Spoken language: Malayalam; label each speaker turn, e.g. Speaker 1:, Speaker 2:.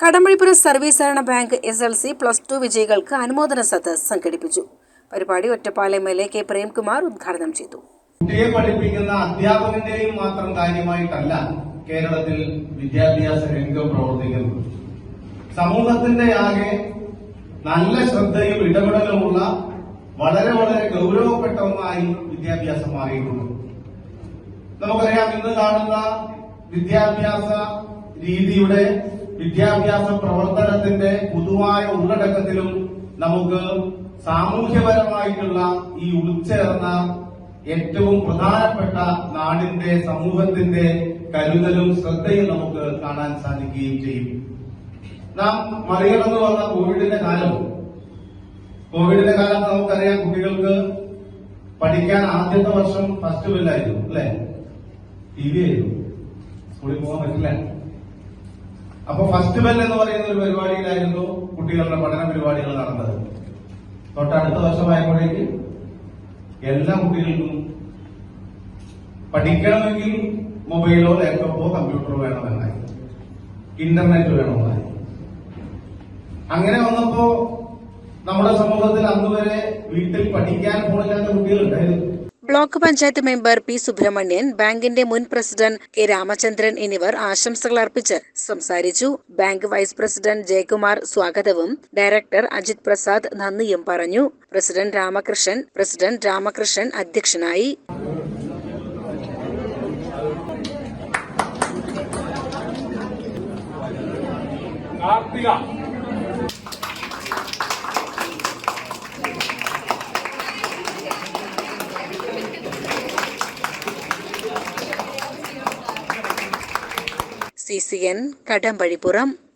Speaker 1: കടമ്പഴിപ്പുര സർവീസ് സഹകരണ bank S L C plus two വിജയികൾക്ക് അനുമോദന സദസ് സംഘടിപ്പിച്ചു. പരിപാടി Ottapalam M L A K Premkumar ഉദ്ഘാടനം ചെയ്തു.
Speaker 2: കുട്ടിയെ പഠിപ്പിക്കുന്ന അധ്യാപകന്റെയും മാത്രം കാര്യമായിട്ടല്ല കേരളത്തിൽ വിദ്യാഭ്യാസ രംഗം പ്രവർത്തിക്കുന്നത്. സമൂഹത്തിന്റെ ആകെ നല്ല ശ്രദ്ധയും ഇടപെടലുമുള്ള വളരെ വളരെ ഗൗരവപ്പെട്ട ഒന്നായി വിദ്യാഭ്യാസം മാറിയിട്ടുണ്ട്. നമുക്കറിയാം ഇന്ന് കാണുന്ന വിദ്യാഭ്യാസ രീതിയുടെ വിദ്യാഭ്യാസ പ്രവർത്തനത്തിന്റെ പൊതുവായ ഉള്ളടക്കത്തിലും നമുക്ക് സാമൂഹ്യപരമായിട്ടുള്ള ഈ ഉൾച്ചേർന്ന ഏറ്റവും പ്രധാനപ്പെട്ട നാടിന്റെ സമൂഹത്തിന്റെ കരുതലും ശ്രദ്ധയും നമുക്ക് കാണാൻ സാധിക്കുകയും ചെയ്യും. നാം മറികടന്നു വന്ന കോവിഡിന്റെ കാലവും. കോവിഡിന്റെ കാലത്ത് നമുക്കറിയാം കുട്ടികൾക്ക് പഠിക്കാൻ ആദ്യത്തെ വർഷം ഫസ്റ്റ് ബില്ലായിരുന്നു അല്ലെ? ടി വി ആയിരുന്നു. സ്കൂളിൽ പോകാൻ പറ്റില്ല. അപ്പൊ ഫസ്റ്റ് ബെൽ എന്ന് പറയുന്ന ഒരു പരിപാടിയിലായിരുന്നു കുട്ടികളുടെ പഠന പരിപാടികൾ നടന്നത്. തൊട്ടടുത്ത വർഷമായപ്പോഴേക്ക് എല്ലാ കുട്ടികൾക്കും പഠിക്കണമെങ്കിൽ മൊബൈലോ ലാപ്ടോപ്പോ കമ്പ്യൂട്ടറോ വേണമെന്നായി. ഇന്റർനെറ്റ് വേണമെന്നായി. അങ്ങനെ വന്നപ്പോ നമ്മുടെ സമൂഹത്തിൽ അന്നുവരെ വീട്ടിൽ പഠിക്കാൻ പോണില്ലാത്ത കുട്ടികളുണ്ടായിരുന്നു.
Speaker 1: Block panchayat member P Subrahmanyan ബാങ്കിന്റെ മുൻ പ്രസിഡന്റ് കെ രാമചന്ദ്രൻ എന്നിവർ ആശംസകൾ അർപ്പിച്ച് സംസാരിച്ചു. ബാങ്ക് വൈസ് പ്രസിഡന്റ് ജയകുമാർ സ്വാഗതവും ഡയറക്ടർ അജിത് പ്രസാദ് നന്ദിയും പറഞ്ഞു. പ്രസിഡന്റ് രാമകൃഷ്ണൻ പ്രസിഡന്റ് രാമകൃഷ്ണൻ അധ്യക്ഷനായി.
Speaker 3: Karthika.
Speaker 1: C C N Kadampazhipuram